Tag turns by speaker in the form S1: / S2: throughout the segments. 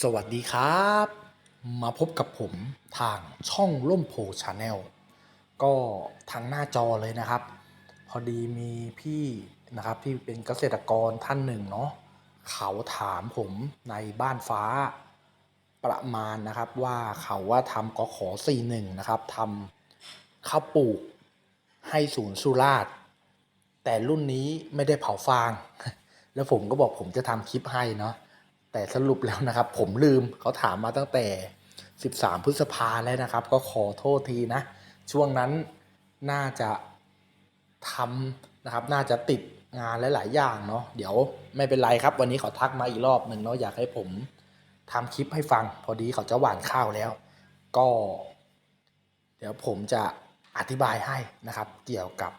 S1: สวัสดีครับ มาพบกับผมทางช่องล่มโพชาแนลก็ทางหน้าจอเลยนะครับ พอดีมีพี่นะครับที่เป็นเกษตรกรท่านหนึ่งเนาะเขาถามผมในบ้านฟ้าประมาณนะครับว่าเขาว่าทำกขอ41นะครับทำข้าวปลูกให้ศูนย์สุราษฎร์แต่รุ่นนี้ไม่ได้เผาฟาง แล้วผมก็บอกผมจะทำคลิปให้เนาะ แต่สรุปแล้วนะครับ ผมลืมเขาถามมาตั้งแต่ 13 พฤษภาแล้วนะครับ ก็ขอโทษทีนะ ช่วงนั้นน่าจะทำนะครับ น่าจะติดงานหลาย ๆ อย่างเนาะเดี๋ยวไม่เป็นไรครับ วันนี้เขาทักมาอีกรอบหนึ่งเนาะอยากให้ผมทำคลิปให้ฟัง พอดีเขาจะหว่านข้าวแล้ว ก็ เดี๋ยวผมจะอธิบายให้นะครับ เกี่ยวกับ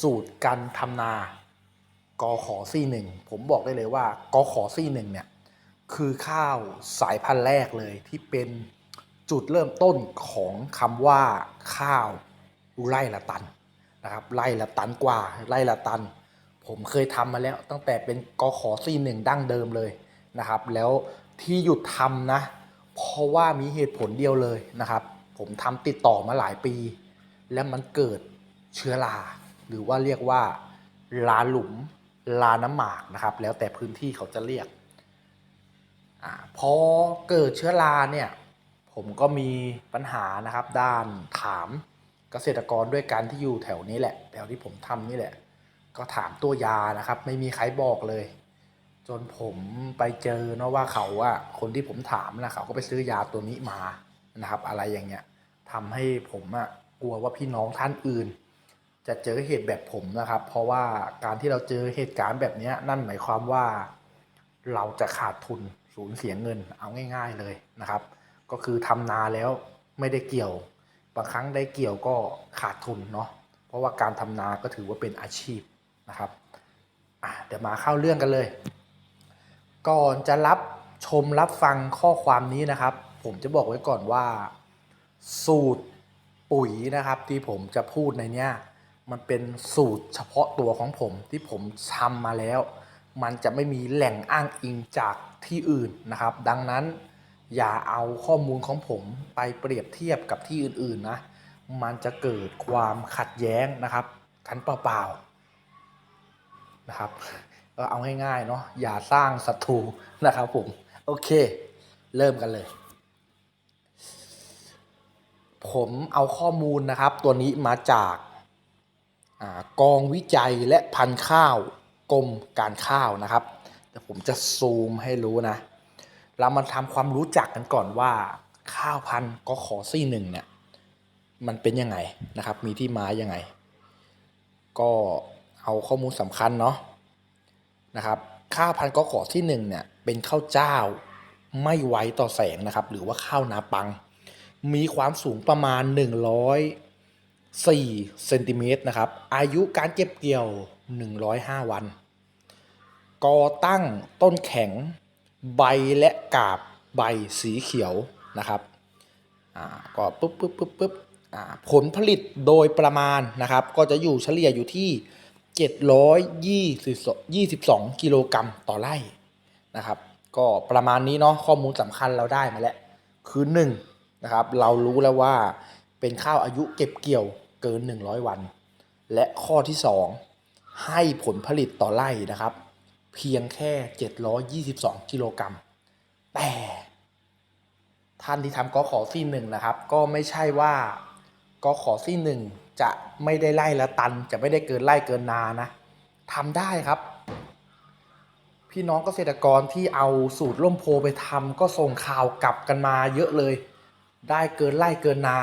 S1: สูตรการทำนากอขอซี่หนึ่งผมบอกได้เลยว่ากอขอซี่หนึ่งเนี่ย คือข้าวสายพันธุ์แรกเลยที่เป็นจุดเริ่มต้นของคำว่าข้าวไร่ละตันนะครับไร่ละตันกว่าไร่ละตัน ผมเคยทำมาแล้วตั้งแต่เป็นกขอซีหนึ่งดั้งเดิมเลยนะครับ แล้วที่หยุดทำนะ เพราะว่ามีเหตุผลเดียวเลยนะครับ ผมทำติดต่อมาหลายปี แล้วมันเกิดเชื้อราหรือว่าเรียกว่าลาหลุมลาน้ำหมากนะครับ แล้วแต่พื้นที่เขาจะเรียก อพอเกิดเชื้อราเนี่ยผมก็มีปัญหานะครับ ด้านถามเกษตรกรด้วยกันที่อยู่แถวนี้แหละ แถวที่ผมทำนี่แหละ ก็ถามตัวยานะครับ ไม่มีใครบอกเลย จนผมไปเจอเนาะว่าเขาอะคนที่ผมถามนะเขาก็ไปซื้อยาตัวนี้มานะครับ อะไรอย่างเงี้ยทำให้ผมอะกลัวว่าพี่น้องท่านอื่น จะเจอเหตุแบบผมนะครับ เพราะว่าการที่เราเจอเหตุการณ์แบบนี้นั่นหมายความว่าเราจะขาดทุน สูญเสียเงินเอาง่าย ๆเลยนะครับ ก็คือทำนาแล้วไม่ได้เกี่ยว บางครั้งได้เกี่ยวก็ขาดทุนเนาะเพราะว่าการทำนาก็ถือว่าเป็นอาชีพนะครับเดี๋ยวมาเข้าเรื่องกันเลย ก่อนจะรับชมรับฟังข้อความนี้นะครับ ผมจะบอกไว้ก่อนว่าสูตรปุ๋ยนะครับที่ผมจะพูดในเนี้ยมันเป็นสูตรเฉพาะตัวของผมที่ผมทำมาแล้ว มันจะไม่มีแหล่งอ้างอิงจากที่อื่นนะครับ ดังนั้นอย่าเอาข้อมูลของผมไปเปรียบเทียบกับที่อื่นๆนะมันจะเกิดความขัดแย้งนะครับกันเปล่าๆนะครับก็เอาง่ายๆเนาะอย่าสร้างศัตรูนะครับผมโอเค เริ่มกันเลย ผมเอาข้อมูลนะครับ ตัวนี้มาจากอากองวิจัยและพันธุ์ข้าว กรมการข้าวนะครับแต่ผมจะซูมให้รู้นะ เรามาทำความรู้จักกันก่อนว่า ข้าวพันธุ์ก็ขอซี่หนึ่งเนี่ยมันเป็นยังไงนะครับ มีที่มายังไง ก็เอาข้อมูลสำคัญเนาะนะครับข้าวพันธุ์ก็ขอที่หนึ่งเนี่ยเป็นข้าวเจ้าไม่ไวต่อแสงนะครับ หรือว่าข้าวนาปัง มีความสูงประมาณ 104เซนติเมตรนะครับ อายุการเก็บเกี่ยว 105 วัน กอตั้งต้นแข็งใบและกาบใบสีเขียวนะครับก็ปุ๊บปุ๊บปุ๊บปุ๊บผลผลิตโดยประมาณนะครับ ก็จะอยู่เฉลี่ยอยู่ที่ 722 กิโลกรัมต่อไร่นะครับ ก็ประมาณนี้เนาะข้อมูลสำคัญเราได้มาแล้ว คือ1นงนะครับเรารู้แล้วว่าเป็นข้าวอายุเก็บเกี่ยวเกิน 100 วัน และข้อที่ 2 ให้ผลผลิตต่อไร่นะครับ เพียงแค่ 722 กิโลกรัม แต่ท่านที่ทำกอขอซี่หนึ่งนะครับ ก็ไม่ใช่ว่ากอขอซี่หนึ่งจะไม่ได้ไล่ละตัน จะไม่ได้เกินไล่เกินนานะทำได้ครับ พี่น้องเกษตรกรที่เอาสูตรล่มโพไปทำก็ส่งข่าวกลับกันมาเยอะเลย ได้เกินไล่เกินนา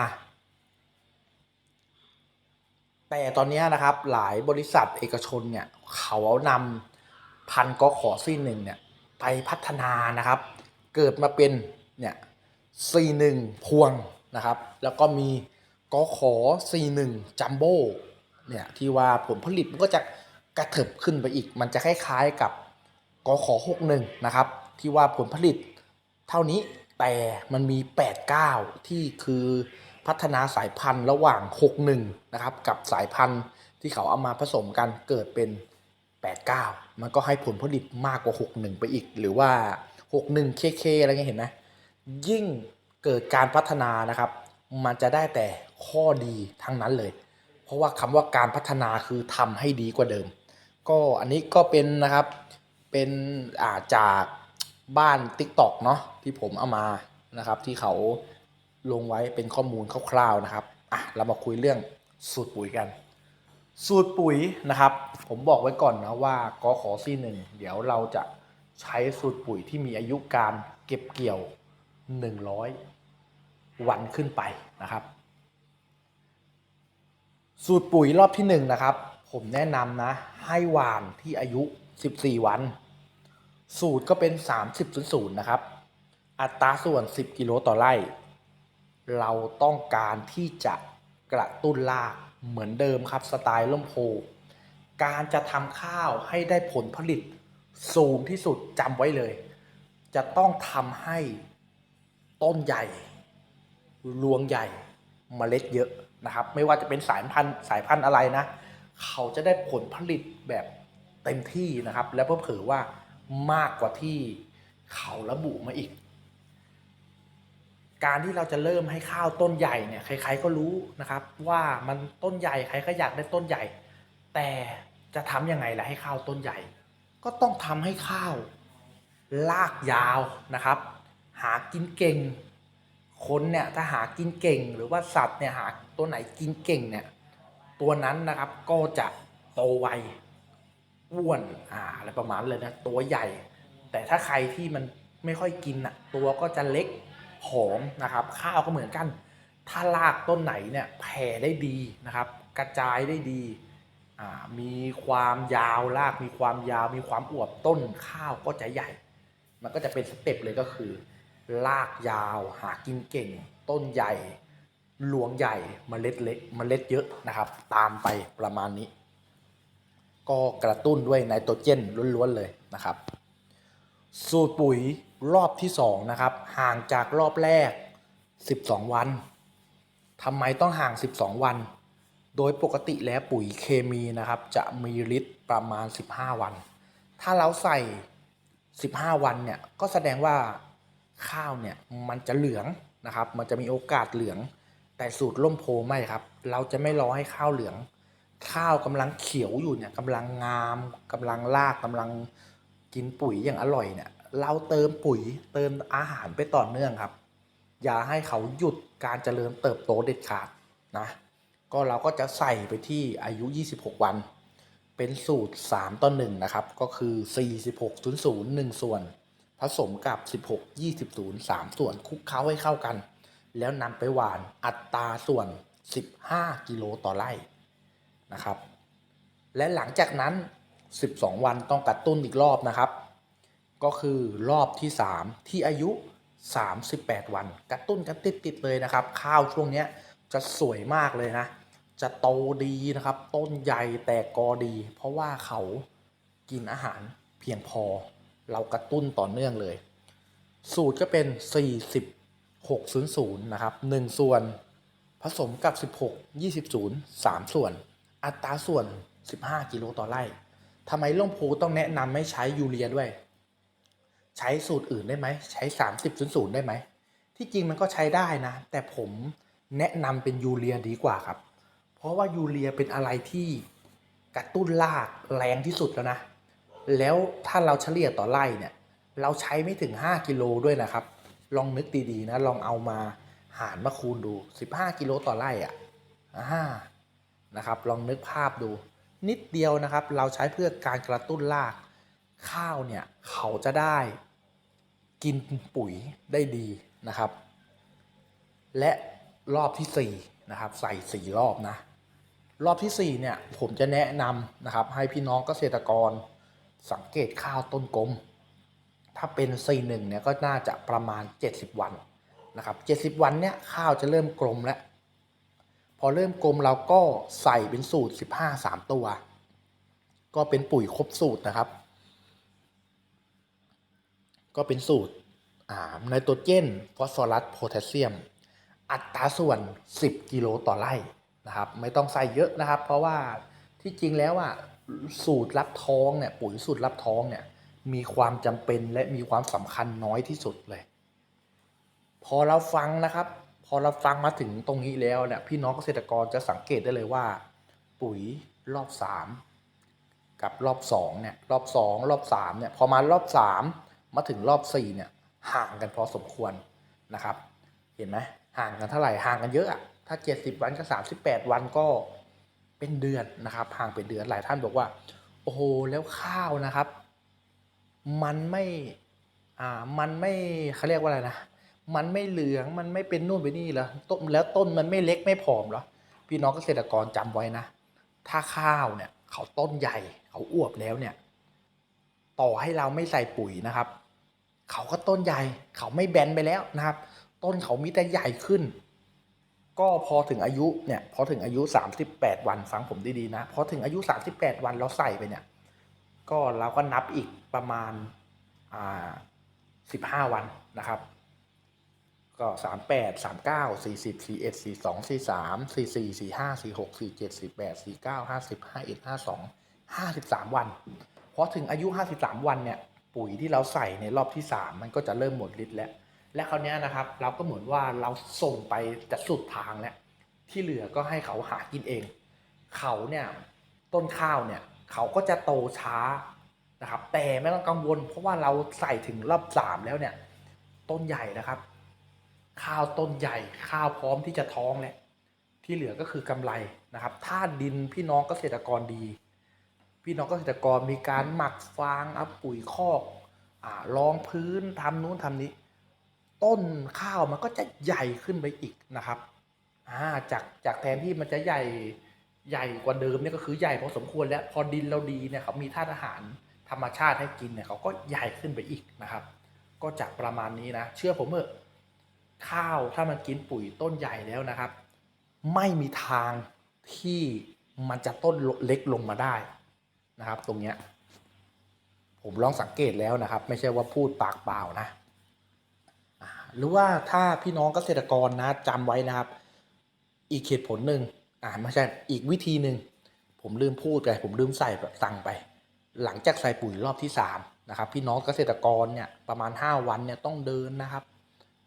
S1: แต่ตอนนี้นะครับหลายบริษัทเอกชนเนี่ยเขานำพันกอขอซีหนึ่งเนี่ยไปพัฒนานะครับ เกิดมาเป็นเนี่ยซีหนึ่งพวงนะครับ แล้วก็มีกอขอซีหนึ่งจัมโบ้เนี่ยที่ว่าผลผลิตมันก็จะกระเถิบขึ้นไปอีก มันจะคล้ายๆกับกอขอหกหนึ่งนะครับ ที่ว่าผลผลิตเท่านี้แต่มันมี 8 9 ที่คือ พัฒนาสายพันธุ์ระหว่าง 61 นะครับ กับสายพันธุ์ที่เขาเอามาผสมกันเกิดเป็น 89 มันก็ให้ผลผลิตมากกว่า 61 ไปอีก หรือว่า 61 KK อะไรเงี้ยเห็นไหมยิ่งเกิดการพัฒนานะครับ มันจะได้แต่ข้อดีทั้งนั้นเลย เพราะว่าคำว่าการพัฒนาคือทำให้ดีกว่าเดิม ก็อันนี้ก็เป็นนะครับเป็นอาจากบ้าน TikTok เนาะที่ผมเอามานะครับที่เขา ลงไว้เป็นข้อมูลคร่าวๆนะครับอะเรามาคุยเรื่องสูตรปุ๋ยกัน สูตรปุ๋ยนะครับ ผมบอกไว้ก่อนนะว่ากอขอซี่หนึ่งเดี๋ยวเราจะใช้สูตรปุ๋ยที่มีอายุการเก็บเกี่ยว 100 วันขึ้นไปนะครับ สูตรปุ๋ยรอบที่หนึ่งนะครับ ผมแนะนำนะ ให้หวานที่อายุ 14 วัน สูตรก็เป็น 30 0นะครับ อัตราส่วน 10 กิโลต่อไร่ เราต้องการที่จะกระตุ้นรากเหมือนเดิมครับสไตล์ล่มโพ การจะทำข้าวให้ได้ผลผลิตสูงที่สุดจำไว้เลย จะต้องทำให้ต้นใหญ่ รวงใหญ่เมล็ดเยอะนะครับ ไม่ว่าจะเป็นสายพันธุ์สายพันธุ์อะไรนะ เขาจะได้ผลผลิตแบบเต็มที่นะครับ และเพื่อเผอว่ามากกว่าที่เขาระบุมาอีก การที่เราจะเริ่มให้ข้าวต้นใหญ่เนี่ยใครๆก็รู้นะครับ ว่ามันต้นใหญ่ใครก็อยากได้ต้นใหญ่ แต่จะทำยังไงล่ะให้ข้าวต้นใหญ่ ก็ต้องทำให้ข้าวลากยาวนะครับ หากินเก่งคนเนี่ยถ้าหากินเก่งหรือว่าสัตว์เนี่ยหาตัวไหนกินเก่งเนี่ยตัวนั้นนะครับก็จะโตไวอ้วนอ่าอะไรประมาณเลยนะตัวใหญ่ แต่ถ้าใครที่มันไม่ค่อยกินอะตัวก็จะเล็ก ผอมนะครับข้าวก็เหมือนกัน ถ้ารากต้นไหนเนี่ยแผ่ได้ดีนะครับ กระจายได้ดีมีความยาวรากมีความยาวมีความอวบต้นข้าวก็จะใหญ่ มันก็จะเป็นสเต็ปเลยก็คือรากยาวหากินเก่ง ต้นใหญ่หลวงใหญ่มเมล็ดเล็กมเมล็ดเยอะนะครับ ตามไปประมาณนี้ ก็กระตุ้นด้วยไนโตรเจนล้วนๆเลยนะครับ สูตรปุ๋ย รอบที่2นะครับห่างจากรอบแรก 12 วันทำไมต้องห่าง 12 วัน โดยปกติแล้วปุ๋ยเคมีนะครับ จะมีฤทธิ์ประมาณ 15 วัน ถ้าเราใส่ 15 วันเนี่ยก็แสดงว่าข้าวเนี่ยมันจะเหลืองนะครับ มันจะมีโอกาสเหลือง แต่สูตรล่มโพไม่ครับ เราจะไม่รอให้ข้าวเหลือง ข้าวกำลังเขียวอยู่เนี่ยกำลังงามกำลังลากกำลังกินปุ๋ยอย่างอร่อยเนี่ยเราเติมปุ๋ยเติมอาหารไปต่อเนื่องครับ อย่าให้เขาหยุดการเจริญเติบโตเด็ดขาดนะก็เราก็จะใส่ไปที่อายุ 26 วัน เป็นสูตร 3 ต่อ 1 นะครับ ก็คือ 46 0 0 1 ส่วน ผสมกับ 16 20 0 3 ส่วนคลุกเคล้าให้เข้ากัน แล้วนำไปหวานอัตราส่วน 15 กิโลต่อไร่นะครับ และหลังจากนั้น 12 วันต้องกระตุ้นอีกรอบนะครับ ก็คือรอบที่ 3 ที่อายุ 38 วัน กระตุ้นกันติดๆเลยนะครับ ข้าวช่วงนี้จะสวยมากเลยนะ จะโตดีนะครับ ต้นใหญ่แตกกอดี เพราะว่าเขากินอาหารเพียงพอ เรากระตุ้นต่อเนื่องเลย สูตรก็เป็น 40 600 นะครับ 1 ส่วนผสมกับ 16 20 0 3 ส่วน อัตราส่วน 15 กิโลต่อไร่ทำไมล่มโพต้องแนะนำไม่ใช้ยูเรียด้วย ใช้สูตรอื่นได้ไหม ใช้ 30 0 0 ได้ไหม ที่จริงมันก็ใช้ได้นะ แต่ผมแนะนำเป็นยูเรียดีกว่าครับ เพราะว่ายูเรียเป็นอะไรที่กระตุ้นรากแรงที่สุดแล้วนะ แล้วถ้าเราเฉลี่ยต่อไร่เนี่ย เราใช้ไม่ถึง 5 กิโลด้วยนะครับ ลองนึกดีๆนะ ลองเอามาหารมาคูณดู 15 กิโลต่อไร่อะอ่านะครับ ลองนึกภาพดู นิดเดียวนะครับ เราใช้เพื่อการกระตุ้นราก ข้าวเนี่ยเขาจะได้กินปุ๋ยได้ดีนะครับ และรอบที่4นะครับใส่ 4 รอบนะรอบที่4เนี่ยผมจะแนะนำนะครับให้พี่น้องเกษตรกรสังเกตข้าวต้นกลม ถ้าเป็น C1 เนี่ยก็น่าจะประมาณ 70 วันนะครับ70 วันเนี่ยข้าวจะเริ่มกลมแล้ว พอเริ่มกลมเราก็ใส่เป็นสูตร 15 3 ตัว ก็เป็นปุ๋ยครบสูตรนะครับ ก็เป็นสูตรไนโตรเจน ฟอสฟอรัส โพแทสเซียม อัตราส่วน 10 กิโลต่อไร่นะครับ ไม่ต้องใส่เยอะนะครับ เพราะว่าที่จริงแล้วอะสูตรรับท้องเนี่ยปุ๋ยสูตรรับท้องเนี่ยมีความจำเป็นและมีความสำคัญน้อยที่สุดเลย พอเราฟังนะครับ พอเราฟังมาถึงตรงนี้แล้วเนี่ยพี่น้องเกษตรกรจะสังเกตได้เลยว่า ปุ๋ยรอบสามกับรอบสองเนี่ยรอบสองรอบสามเนี่ยพอมารอบสา มาถึงรอบสี่เนี่ยห่างกันพอสมควรนะครับ เห็นไหมห่างกันเท่าไหร่ห่างกันเยอะอะถ้า 70 วันก็38 วันก็เป็นเดือนนะครับห่างเป็นเดือนหลายท่านบอกว่า โอ้โหแล้วข้าวนะครับ มันไม่อ่ามันไม่เขาเรียกว่าอะไรนะมันไม่เหลืองมันไม่เป็นนู่นเป็นนี่เหรอต้นแล้วต้นมันไม่เล็กไม่ผอมเหรอพี่น้องเกษตรกรจำไว้นะ ถ้าข้าวเนี่ย เขาต้นใหญ่ เขาอวบแล้วเนี่ย ต่อให้เราไม่ใส่ปุ๋ยนะครับ เขาก็ต้นใหญ่ เขาไม่แบนไปแล้วนะครับ ต้นเขามีแต่ใหญ่ขึ้น ก็พอถึงอายุเนี่ยพอถึงอายุ 38 วันฟังผมดีๆนะพอถึงอายุ 38 วันเราใส่ไปเนี่ย ก็เราก็นับอีกประมาณอ่า15วันนะครับ ก็สามแปดสามเก้าสี่สิบสี่เอ็ดสี่สองสี่สามสี่สี่สี่ห้าสี่หกสี่เจ็ดสี่แปดสี่เก้าห้าสิบห้าเอ็ดห้าสองห้าสิบสามวันพอถึงอายุห้าสิบสามวันเนี่ย ปุ๋ยที่เราใส่ในรอบที่สามมันก็จะเริ่มหมดฤทธิ์แล้ว และคราวนี้นะครับ เราก็เหมือนว่าเราส่งไปจะสุดทางแล้ว ที่เหลือก็ให้เขาหากินเอง เขาเนี่ยต้นข้าวเนี่ยเขาก็จะโตช้านะครับ แต่ไม่ต้องกังวล เพราะว่าเราใส่ถึงรอบสามแล้วเนี่ยต้นใหญ่นะครับ ข้าวต้นใหญ่ข้าวพร้อมที่จะท้องแหละที่เหลือก็คือกำไรนะครับ ถ้าดินพี่น้องเกษตรกรดี พี่น้องเกษตรกรมีการหมักฟางเอาปุ๋ยคอกอรองพื้นทำนู้นทำนี้ ต้นข้าวมันก็จะใหญ่ขึ้นไปอีกนะครับาจากจากแทนที่มันจะใหญ่ใหญ่กว่าเดิมเนี่ยก็คือใหญ่พอสมควรแล้วพอดินเราดีเนี่ยเขามีธาตุอาหารธรรมชาติให้กินเนี่ยเขาก็ใหญ่ขึ้นไปอีกนะครับ ก็จากประมาณนี้นะ เชื่อผมเถอะข้าวถ้ามันกินปุ๋ยต้นใหญ่แล้วนะครับ ไม่มีทางที่มันจะต้นเล็กลงมาได้ นะครับ ตรงเนี้ยผมลองสังเกตแล้วนะครับ ไม่ใช่ว่าพูดปากเปล่านะหรือว่าถ้าพี่น้องเกษตรกรนะจำไว้นะครับ อีกเหตุผลหนึ่งอ่าไม่ใช่อีกวิธีหนึ่งผมลืมพูดไปผมลืมใส่สั่งไป หลังจากใส่ปุ๋ยรอบที่สามนะครับพี่น้องเกษตรกรเนี่ยประมาณ 5 วันเนี่ยต้องเดินนะครับ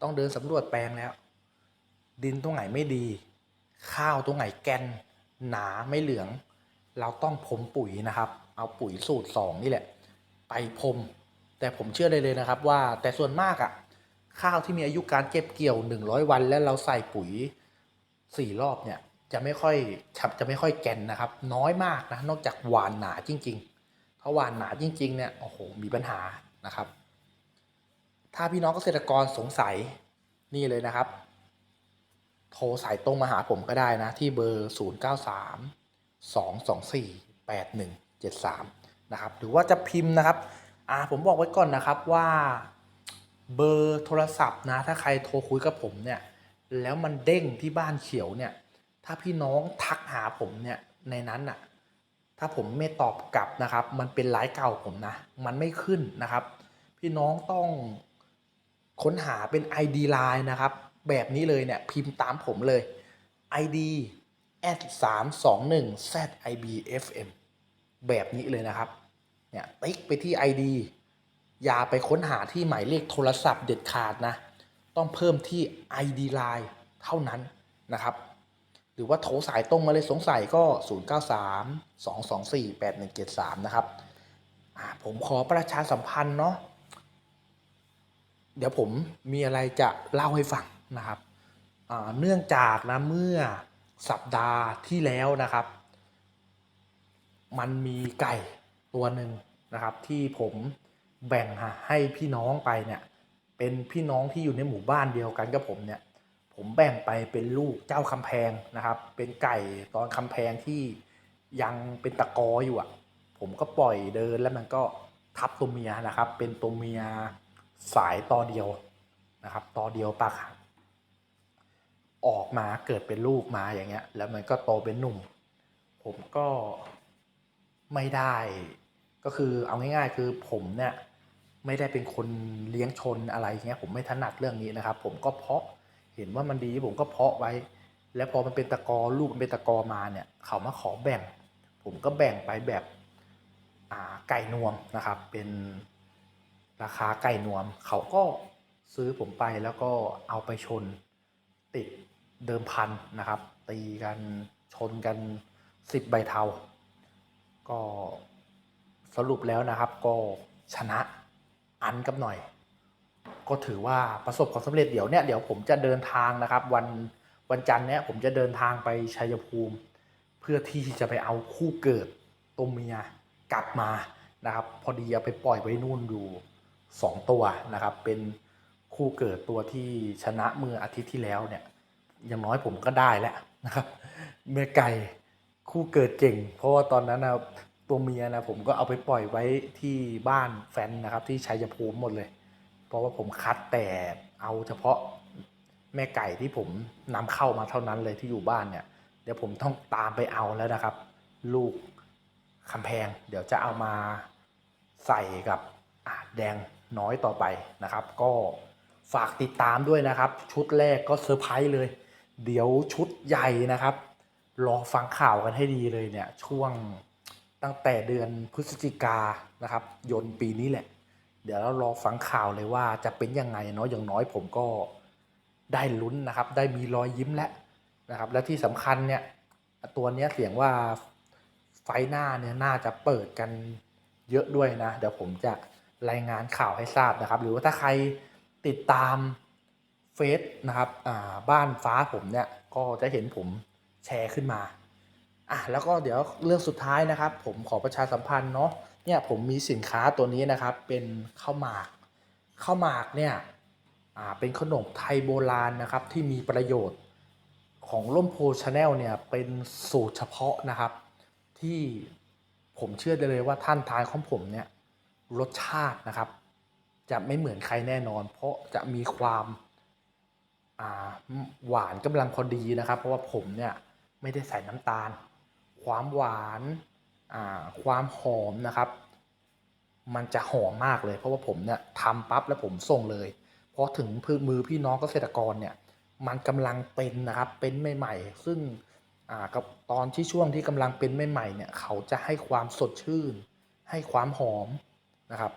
S1: ต้องเดินสำรวจแปลงแล้ว ดินตรงไหนไม่ดี ข้าวตรงไหนแกน หนาไม่เหลือง เราต้องพรมปุ๋ยนะครับ เอาปุ๋ยสูตรสองนี่แหละ ไปพรม แต่ผมเชื่อได้เลยนะครับว่าแต่ส่วนมากอะ่ะข้าวที่มีอายุการเก็บเกี่ยว 100 วัน แล้วเราใส่ปุ๋ยสี่รอบเนี่ยจะไม่ค่อยจะไม่ค่อยแก่นนะครับ น้อยมากนะนอกจากหวานหนาจริง ๆ ถ้าหวานหนาจริง ๆ เนี่ยโอ้โหมีปัญหานะครับ ถ้าพี่น้องเกษตรกรสงสัยนี่เลยนะครับ โทรสายตรงมาหาผมก็ได้นะ ที่เบอร์ 0 2 2 4 8 1 7 3 นะครับ หรือว่าจะพิมพ์นะครับอ่าผมบอกไว้ก่อนนะครับว่าเบอร์โทรศัพท์นะ ถ้าใครโทรคุยกับผมเนี่ย แล้วมันเด้งที่บ้านเขียวเนี่ย ถ้าพี่น้องทักหาผมเนี่ย ในนั้นน่ะถ้าผมไม่ตอบกลับนะครับ มันเป็นไลน์เก่าผมนะ มันไม่ขึ้นนะครับ พี่น้องต้องค้นหาเป็น ID Line นะครับ แบบนี้เลยเนี่ย พิมพ์ตามผมเลย ID at 3 2 1 ZIBFM แบบนี้เลยนะครับ เนี่ยติ๊กไปที่ ID อย่าไปค้นหาที่หมายเลขโทรศัพท์เด็ดขาดนะ ต้องเพิ่มที่ ID Line เท่านั้นนะครับ หรือว่าโทรสายตรงมาเลยสงสัยก็ 093 224 8173 นะครับ ผมขอประชาสัมพันธ์เนาะ เดี๋ยวผมมีอะไรจะเล่าให้ฟังนะครับ เนื่องจากนะเมื่อ สัปดาห์ที่แล้วนะครับ มันมีไก่ตัวหนึ่งนะครับ ที่ผมแบ่งให้พี่น้องไปเนี่ย เป็นพี่น้องที่อยู่ในหมู่บ้านเดียวกันกับผมเนี่ย ผมแบ่งไปเป็นลูกเจ้าคำแพงนะครับ เป็นไก่ตอนคำแพงที่ยังเป็นตะกออยู่อะ ผมก็ปล่อยเดินแล้วมันก็ทับตัวเมียนะครับ เป็นตัวเมียสายต่อเดียวนะครับ ต่อเดียวปาก ออกมาเกิดเป็นลูกมาอย่างเงี้ย แล้วมันก็โตเป็นหนุ่ม ผมก็ไม่ได้ ก็คือเอาง่ายๆ คือผมเนี่ยไม่ได้เป็นคนเลี้ยงชนอะไรเงี้ยผมไม่ถนัดเรื่องนี้นะครับ ผมก็เพาะเห็นว่ามันดีผมก็เพาะไว้ แล้วพอมันเป็นตะกอลูกมันเป็นตะกอมาเนี่ย เขามาขอแบ่ง ผมก็แบ่งไปแบบอ่าไก่นวมนะครับ เป็นราคาไก่นวม เขาก็ซื้อผมไปแล้วก็เอาไปชนติด เดิมพันนะครับ ตีกันชนกันสิบใบเทา ก็สรุปแล้วนะครับก็ชนะอันกับหน่อย ก็ถือว่าประสบความสำเร็จเดี๋ยวเนี่ยเดี๋ยวผมจะเดินทางนะครับ วันวันจันทร์เนี่ยผมจะเดินทางไปชัยภูมิ เพื่อที่จะไปเอาคู่เกิดตัวเมียกลับมานะครับ พอดีเอาไปปล่อยไว้นู่นอยู่สองตัวนะครับ เป็นคู่เกิดตัวที่ชนะเมื่ออาทิตย์ที่แล้วเนี่ย อย่างน้อยผมก็ได้แล้วนะครับ เมื่ไก่คู่เกิดเก่ง เพราะว่าตอนนั้นนะตัวเมียนะผมก็เอาไปปล่อยไว้ที่บ้านแฟนนะครับ ที่ชัยภูมิหมดเลย เพราะว่าผมคัดแต่เอาเฉพาะแม่ไก่ที่ผมนำเข้ามาเท่านั้นเลยที่อยู่บ้านเนี่ย เดี๋ยวผมต้องตามไปเอาแล้วนะครับ ลูกคำแพง เดี๋ยวจะเอามาใส่กับอ่าแดงน้อยต่อไปนะครับ ก็ฝากติดตามด้วยนะครับ ชุดแรกก็เซอร์ไพรส์เลย เดี๋ยวชุดใหญ่นะครับ รอฟังข่าวกันให้ดีเลยเนี่ย ช่วงตั้งแต่เดือนพฤศจิกานะครับ ยนต์ปีนี้แหละ เดี๋ยวเรารอฟังข่าวเลยว่าจะเป็นยังไงเนาะอย่างน้อยผมก็ได้ลุ้นนะครับ ได้มีรอยยิ้มแล้วนะครับ และที่สำคัญเนี่ย ตัวเนี้ยเสียงว่าไฟหน้าเนี่ยน่าจะเปิดกันเยอะด้วยนะ เดี๋ยวผมจะรายงานข่าวให้ทราบนะครับ หรือว่าถ้าใครติดตาม ฟซนะครับบ้านฟ้าผมเนี่ยก็จะเห็นผมแชร์ขึ้นมาอะแล้วก็เดี๋ยวเรื่องสุดท้ายนะครับ ผมขอประชาสัมพันธ์เนาะเนี่ยผมมีสินค้าตัวนี้นะครับเป็นข้าวหมากข้าวหมากเนี่ยอ่าเป็นขนมไทยโบราณนะครับที่มีประโยชน์ของร่มโพชาแนลเนี่ยเป็นสูตรเฉพาะนะครับ ที่ผมเชื่อได้เลยว่าท่านทานของผมเนี่ยรสชาตินะครับ จะไม่เหมือนใครแน่นอน เพราะจะมีความ หวานกำลังพอดีนะครับ เพราะว่าผมเนี่ยไม่ได้ใส่น้ำตาล ความหวานาความหอมนะครับ มันจะหอมมากเลย เพราะว่าผมเนี่ยทำปั๊บแล้วผมส่งเลยพอถึงมือพี่น้องเกษตรกรเนี่ยมันกำลังเป็นนะครับเป็นใหม่ๆ ซึ่งกับตอนที่ช่วงที่กำลังเป็นใหม่ๆเนี่ยเขาจะให้ความสดชื่น ให้ความหอมนะครับ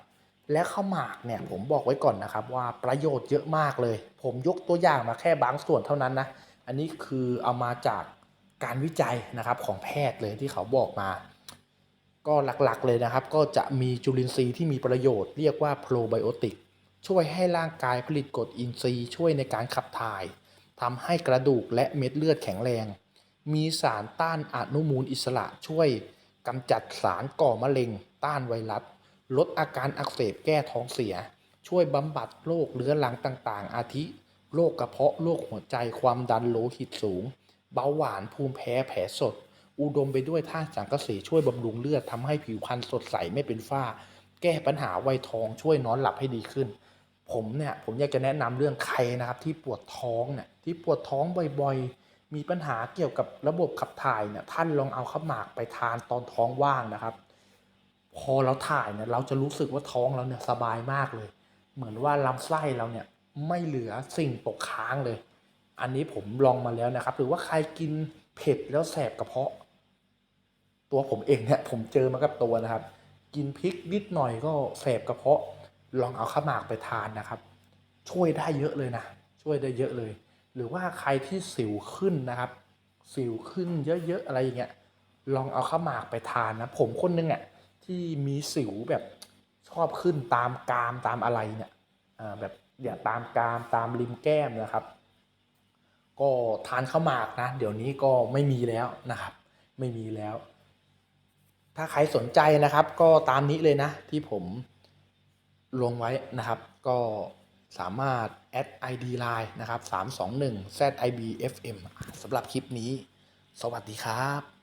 S1: และข้าวหมากเนี่ยผมบอกไว้ก่อนนะครับว่าประโยชน์เยอะมากเลย ผมยกตัวอย่างมาแค่บางส่วนเท่านั้นนะ อันนี้คือเอามาจากการวิจัยนะครับของแพทย์เลยที่เขาบอกมา ก็หลักๆเลยนะครับ ก็จะมีจุลินทรีย์ที่มีประโยชน์เรียกว่าโปรไบโอติกช่วยให้ร่างกายผลิตกรดอินทรีย์ช่วยในการขับถ่ายทำให้กระดูกและเม็ดเลือดแข็งแรง มีสารต้านอนุมูลอิสระช่วยกำจัดสารก่อมะเร็ง ต้านไวรัส ลดอาการอักเสบแก้ท้องเสีย ช่วยบำบัดโรคเรื้อรังต่างๆ อาทิโรคกระเพาะโรคหัวใจความดันโลหิตสูง เบาหวานภูมิแพ้แผลสด อุดมไปด้วยธาตุสังกะสีช่วยบำรุงเลือดทำให้ผิวพรรณสดใสไม่เป็นฝ้า แก้ปัญหาไวยทองช่วยนอนหลับให้ดีขึ้น ผมเนี่ยผมอยากจะแนะนำเรื่องใครนะครับที่ปวดท้องเนี่ยที่ปวดท้องบ่อยๆ มีปัญหาเกี่ยวกับระบบขับถ่ายเนี่ยท่านลองเอาข้าวหมากไปทานตอนท้องว่างนะครับ พอเราถ่ายเนี่ยเราจะรู้สึกว่าท้องเราเนี่ยสบายมากเลย เหมือนว่าลำไส้เราเนี่ยไม่เหลือสิ่งตกค้างเลย อันนี้ผมลองมาแล้วนะครับ หรือว่าใครกินเผ็ดแล้วแสบกระเพาะ ตัวผมเองเนี่ยผมเจอมากับตัวนะครับ กินพริกนิดหน่อยก็แสบกระเพาะ ลองเอาข้าวหมากไปทานนะครับ ช่วยได้เยอะเลยนะ ช่วยได้เยอะเลย หรือว่าใครที่สิวขึ้นนะครับ สิวขึ้นเยอะๆอะไรอย่างเงี้ยลองเอาข้าวหมากไปทานนะ ผมคนนึงอะ ที่มีสิวแบบชอบขึ้นตามกรามตามอะไรเนี่ยแบบเนี่ยตามกรามตามริมแก้มนะครับ ก็ทานข้าวหมากนะ เดี๋ยวนี้ก็ไม่มีแล้วนะครับ ไม่มีแล้ว ถ้าใครสนใจนะครับ ก็ตามนี้เลยนะ ที่ผมลงไว้นะครับ ก็สามารถแอด ID Line นะครับ 321 ZIBFM สำหรับคลิปนี้ สวัสดีครับ